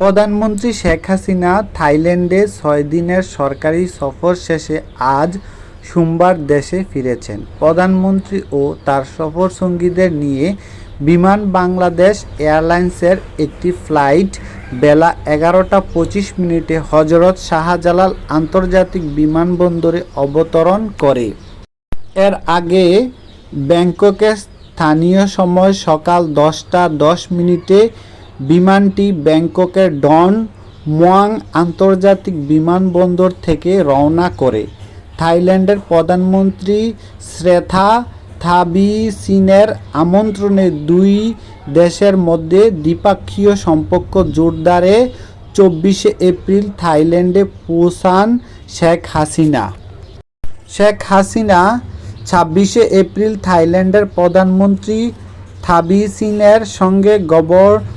প্রধানমন্ত্রী শেখ হাসিনা থাইল্যান্ডে ছয় দিনের সরকারি সফর শেষে আজ সোমবার দেশে ফিরেছেন। প্রধানমন্ত্রী ও তার সফরসঙ্গীদের নিয়ে বিমান বাংলাদেশ এয়ারলাইন্সের একটি ফ্লাইট বেলা এগারোটা পঁচিশ মিনিটে হজরত শাহজালাল আন্তর্জাতিক বিমানবন্দরে অবতরণ করে। এর আগে ব্যাংককে স্থানীয় সময় সকাল দশটা দশ মিনিটে বিমানটি ব্যাংককের ডন মোয়াং আন্তর্জাতিক বিমানবন্দর থেকে রওনা করে। থাইল্যান্ডের প্রধানমন্ত্রী শ্রেথা থাবিসিনের আমন্ত্রণে দুই দেশের মধ্যে দ্বিপাক্ষীয় সম্পর্ক জোরদারে চব্বিশে এপ্রিল থাইল্যান্ডে পৌঁছান শেখ হাসিনা। শেখ হাসিনা ছাব্বিশে এপ্রিল থাইল্যান্ডের প্রধানমন্ত্রী থাবিসিনের সঙ্গে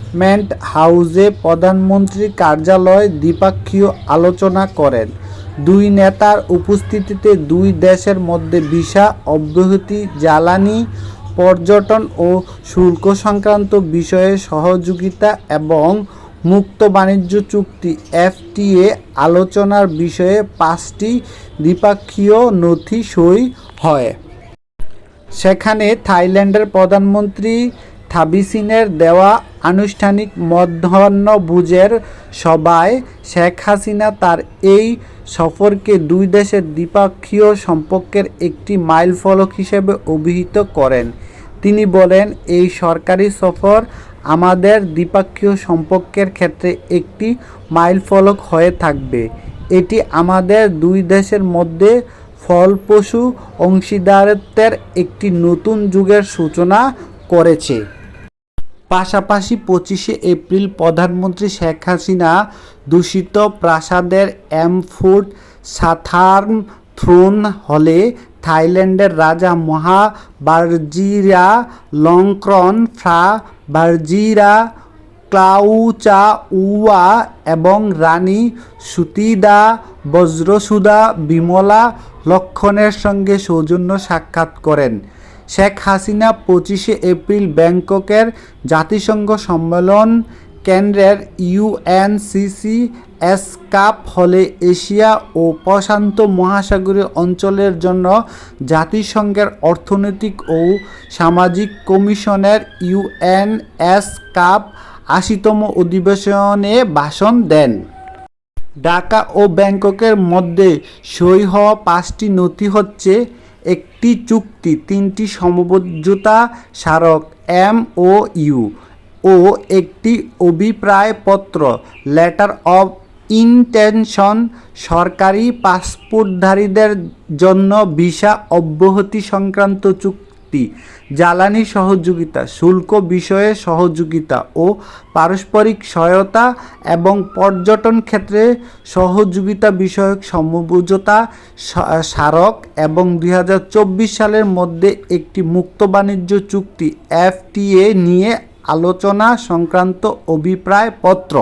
গভর্নমেন্ট হাউসে প্রধানমন্ত্রী কার্যালয় দ্বিপাক্ষীয় আলোচনা করেন। দুই নেতার উপস্থিতিতে দুই দেশের মধ্যে ভিসা, অব্যাহতি, জ্বালানি, পর্যটন ও শুল্ক সংক্রান্ত বিষয়ে সহযোগিতা এবং মুক্ত বাণিজ্য চুক্তি এফটিএ আলোচনার বিষয়ে পাঁচটি দ্বিপাক্ষীয় নথি সই হয়। সেখানে থাইল্যান্ডের প্রধানমন্ত্রী থাবিসিনের দেওয়া আনুষ্ঠানিক মধ্যাহ্নভোজের সভায় শেখ হাসিনা তার এই সফরকে দুই দেশের দ্বিপাক্ষীয় সম্পর্কের একটি মাইলফলক হিসেবে অভিহিত করেন। তিনি বলেন, এই সরকারি সফর আমাদের দ্বিপাক্ষীয় সম্পর্কের ক্ষেত্রে একটি মাইলফলক হয়ে থাকবে। এটি আমাদের দুই দেশের মধ্যে ফলপ্রসূ অংশীদারত্বের একটি নতুন যুগের সূচনা করেছে। পাশাপাশি পঁচিশে এপ্রিল প্রধানমন্ত্রী শেখ হাসিনা দূষিত প্রাসাদের এমফুড সাথার্ম থ্রোন হলে থাইল্যান্ডের রাজা মহা বার্জিরা লংক্রন ফ্রা বার্জিরা ক্লাউচা উয়া এবং রানী সুতিদা বজ্রসুধা বিমলা লক্ষণের সঙ্গে সৌজন্য সাক্ষাৎ করেন। শেখ হাসিনা পঁচিশে এপ্রিল ব্যাংককের জাতিসংঘ সম্মেলন কেন্দ্রের ইউএনসিসি এস কাপ হলে এশিয়া ও প্রশান্ত মহাসাগরীয় অঞ্চলের জন্য জাতিসংঘের অর্থনৈতিক ও সামাজিক কমিশনের ইউএনএস কাপ আশিতম অধিবেশনে ভাষণ দেন। ঢাকা ও ব্যাংককের মধ্যে সই হওয়া পাঁচটি নথি হচ্ছে একটি চুক্তি, তিনটি সমঝোতা স্মারক এম ও ইউ ও একটি অভিপ্রায়পত্র, লেটার অব ইনটেনশন, সরকারি পাসপোর্টধারীদের জন্য ভিসা অব্যাহতি সংক্রান্ত চুক্তি। জ্বালানি সহযোগিতা, শুল্ক বিষয়ে সহযোগিতা ও পারস্পরিক সহায়তা এবং পর্যটন ক্ষেত্রে সহযোগিতা বিষয়ক সমঝোতা স্মারক এবং দুই হাজার চব্বিশ সালের মধ্যে একটি মুক্ত বাণিজ্য চুক্তি এফটিএ নিয়ে আলোচনা সংক্রান্ত অভিপ্রায়পত্র।